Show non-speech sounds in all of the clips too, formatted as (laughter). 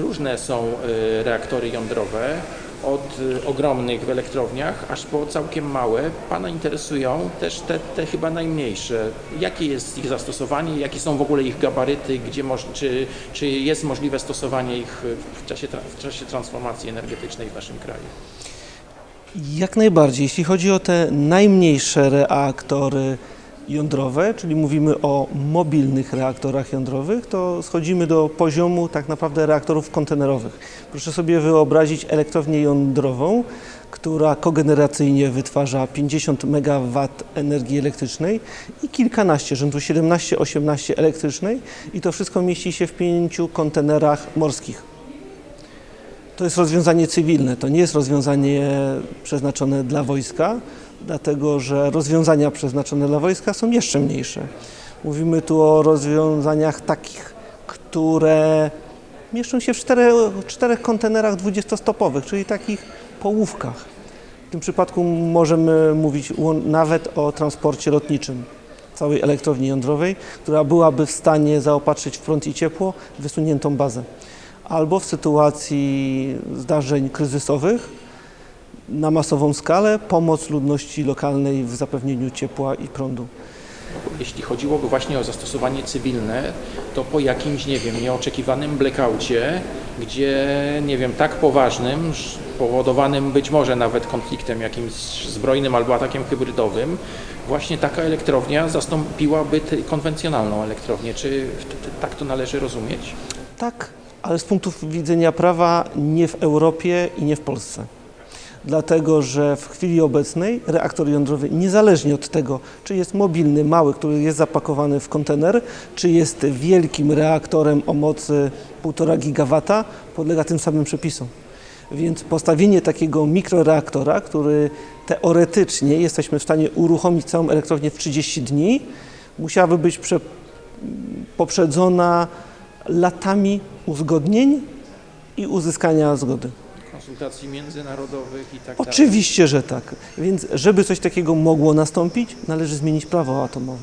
różne są y, reaktory jądrowe, od y, ogromnych w elektrowniach, aż po całkiem małe. Pana interesują też te, te chyba najmniejsze. Jakie jest ich zastosowanie, jakie są w ogóle ich gabaryty, gdzie czy, czy jest możliwe stosowanie ich w czasie, w czasie transformacji energetycznej w naszym kraju? Jak najbardziej. Jeśli chodzi o te najmniejsze reaktory jądrowe, czyli mówimy o mobilnych reaktorach jądrowych, to schodzimy do poziomu tak naprawdę reaktorów kontenerowych. Proszę sobie wyobrazić elektrownię jądrową, która kogeneracyjnie wytwarza 50 MW energii elektrycznej i kilkanaście, rzędu 17-18 elektrycznej i to wszystko mieści się w pięciu kontenerach morskich. To jest rozwiązanie cywilne, to nie jest rozwiązanie przeznaczone dla wojska, dlatego że rozwiązania przeznaczone dla wojska są jeszcze mniejsze. Mówimy tu o rozwiązaniach takich, które mieszczą się w czterech, czterech kontenerach 20-stopowych, czyli takich połówkach. W tym przypadku możemy mówić nawet o transporcie lotniczym całej elektrowni jądrowej, która byłaby w stanie zaopatrzyć w prąd i ciepło wysuniętą bazę albo w sytuacji zdarzeń kryzysowych na masową skalę pomoc ludności lokalnej w zapewnieniu ciepła i prądu. Jeśli chodziłoby właśnie o zastosowanie cywilne, to po jakimś, nie wiem, nieoczekiwanym blackoutie, gdzie, nie wiem, tak poważnym, powodowanym być może nawet konfliktem jakimś zbrojnym albo atakiem hybrydowym, właśnie taka elektrownia zastąpiłaby konwencjonalną elektrownię. Czy tak to należy rozumieć? Tak, ale z punktu widzenia prawa nie w Europie i nie w Polsce. Dlatego, że w chwili obecnej reaktor jądrowy, niezależnie od tego, czy jest mobilny, mały, który jest zapakowany w kontener, czy jest wielkim reaktorem o mocy 1,5 gigawata, podlega tym samym przepisom. Więc postawienie takiego mikroreaktora, który teoretycznie jesteśmy w stanie uruchomić całą elektrownię w 30 dni, musiałaby być prze, poprzedzona latami uzgodnień i uzyskania zgody. Konsultacji międzynarodowych i tak dalej. Oczywiście, że tak. Więc żeby coś takiego mogło nastąpić, należy zmienić prawo atomowe.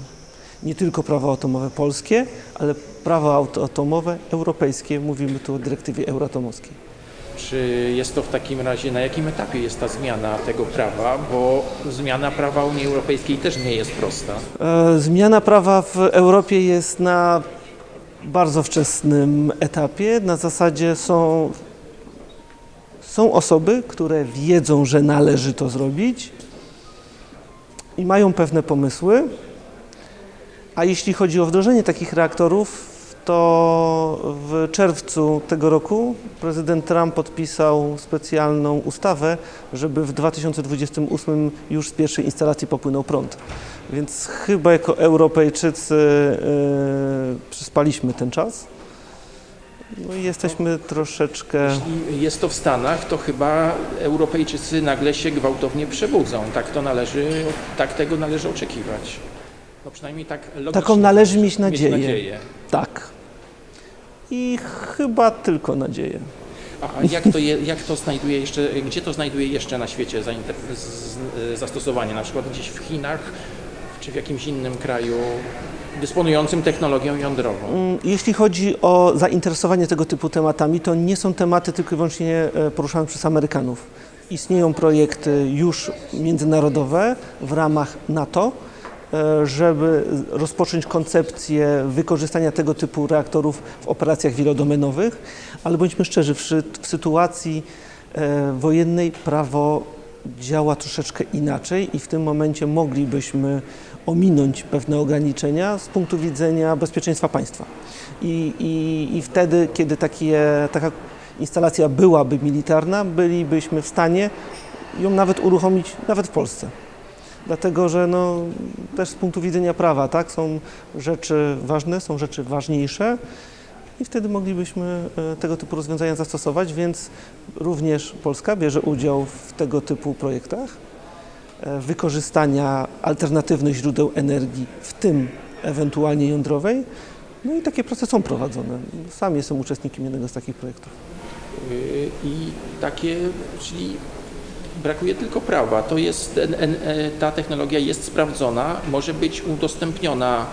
Nie tylko prawo atomowe polskie, ale prawo atomowe europejskie. Mówimy tu o dyrektywie euratomowskiej. Czy jest to w takim razie, na jakim etapie jest ta zmiana tego prawa? Bo zmiana prawa Unii Europejskiej też nie jest prosta. E, Zmiana prawa w Europie jest na bardzo wczesnym etapie. Na zasadzie są, są osoby, które wiedzą, że należy to zrobić i mają pewne pomysły. A jeśli chodzi o wdrożenie takich reaktorów, to w czerwcu tego roku prezydent Trump podpisał specjalną ustawę, żeby w 2028 już z pierwszej instalacji popłynął prąd. Więc chyba jako Europejczycy yy, przyspaliśmy ten czas. No i jesteśmy troszeczkę. Jeśli jest to w Stanach, to chyba Europejczycy nagle się gwałtownie przebudzą. Tak to należy, tak tego należy oczekiwać. No przynajmniej tak. Taką należy mieć nadzieję. Mieć nadzieję. Tak. I chyba tylko nadzieję. A jak to, je, jak to znajduje jeszcze, gdzie to znajduje jeszcze na świecie zastosowanie? Na przykład gdzieś w Chinach czy w jakimś innym kraju dysponującym technologią jądrową? Mm, Jeśli chodzi o zainteresowanie tego typu tematami, to nie są tematy tylko i wyłącznie e, poruszane przez Amerykanów. Istnieją projekty już międzynarodowe w ramach NATO, e, żeby rozpocząć koncepcję wykorzystania tego typu reaktorów w operacjach wielodomenowych, ale bądźmy szczerzy, w, sytuacji e, wojennej prawo działa troszeczkę inaczej i w tym momencie moglibyśmy ominąć pewne ograniczenia z punktu widzenia bezpieczeństwa państwa. I, i, i wtedy, kiedy takie, taka instalacja byłaby militarna, bylibyśmy w stanie ją nawet uruchomić, nawet w Polsce. Dlatego, że no, też z punktu widzenia prawa, tak, są rzeczy ważne, są rzeczy ważniejsze i wtedy moglibyśmy e, tego typu rozwiązania zastosować, więc również Polska bierze udział w tego typu projektach e, wykorzystania alternatywnych źródeł energii, w tym ewentualnie jądrowej. No i takie prace są prowadzone. Sam jestem uczestnikiem jednego z takich projektów. Y, I takie, czyli brakuje tylko prawa. To jest, e, ta technologia jest sprawdzona, może być udostępniona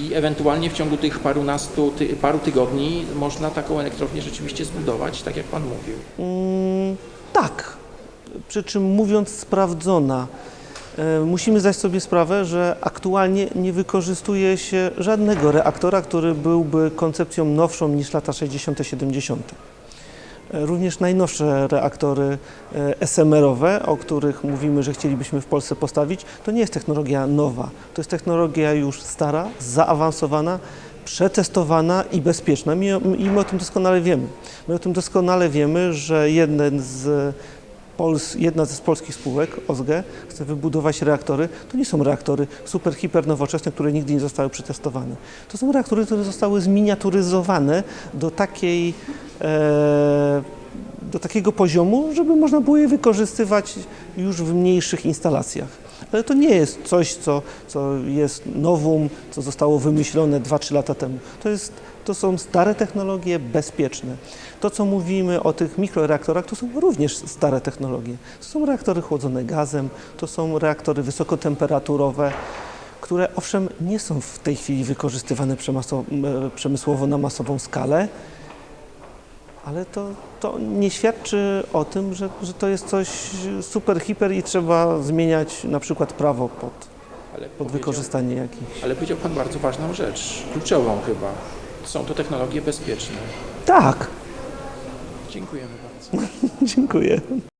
i ewentualnie w ciągu tych parunastu, ty, paru tygodni można taką elektrownię rzeczywiście zbudować, tak jak Pan mówił. Mm, tak, przy czym mówiąc sprawdzona. E, Musimy zdać sobie sprawę, że aktualnie nie wykorzystuje się żadnego reaktora, który byłby koncepcją nowszą niż lata 60., 70. E, Również najnowsze reaktory e, SMR-owe, o których mówimy, że chcielibyśmy w Polsce postawić, to nie jest technologia nowa. To jest technologia już stara, zaawansowana, przetestowana i bezpieczna. I my o tym doskonale wiemy. My o tym doskonale wiemy, że jeden z Pols, jedna z polskich spółek, OSGE, chce wybudować reaktory. To nie są reaktory super, hiper nowoczesne, które nigdy nie zostały przetestowane. To są reaktory, które zostały zminiaturyzowane do takiej do takiego poziomu, żeby można było je wykorzystywać już w mniejszych instalacjach. Ale to nie jest coś, co, co jest nowum, co zostało wymyślone 2-3 lata temu. To, jest, to są stare technologie, bezpieczne. To, co mówimy o tych mikroreaktorach, to są również stare technologie. To są reaktory chłodzone gazem, to są reaktory wysokotemperaturowe, które owszem nie są w tej chwili wykorzystywane m, przemysłowo na masową skalę, ale to, to nie świadczy o tym, że, że to jest coś super, hiper i trzeba zmieniać na przykład prawo pod, Ale pod wykorzystanie jakichś. Ale powiedział Pan bardzo ważną rzecz, kluczową chyba. Są to technologie bezpieczne. Tak, Dziękujemy bardzo. (laughs) dziękuję.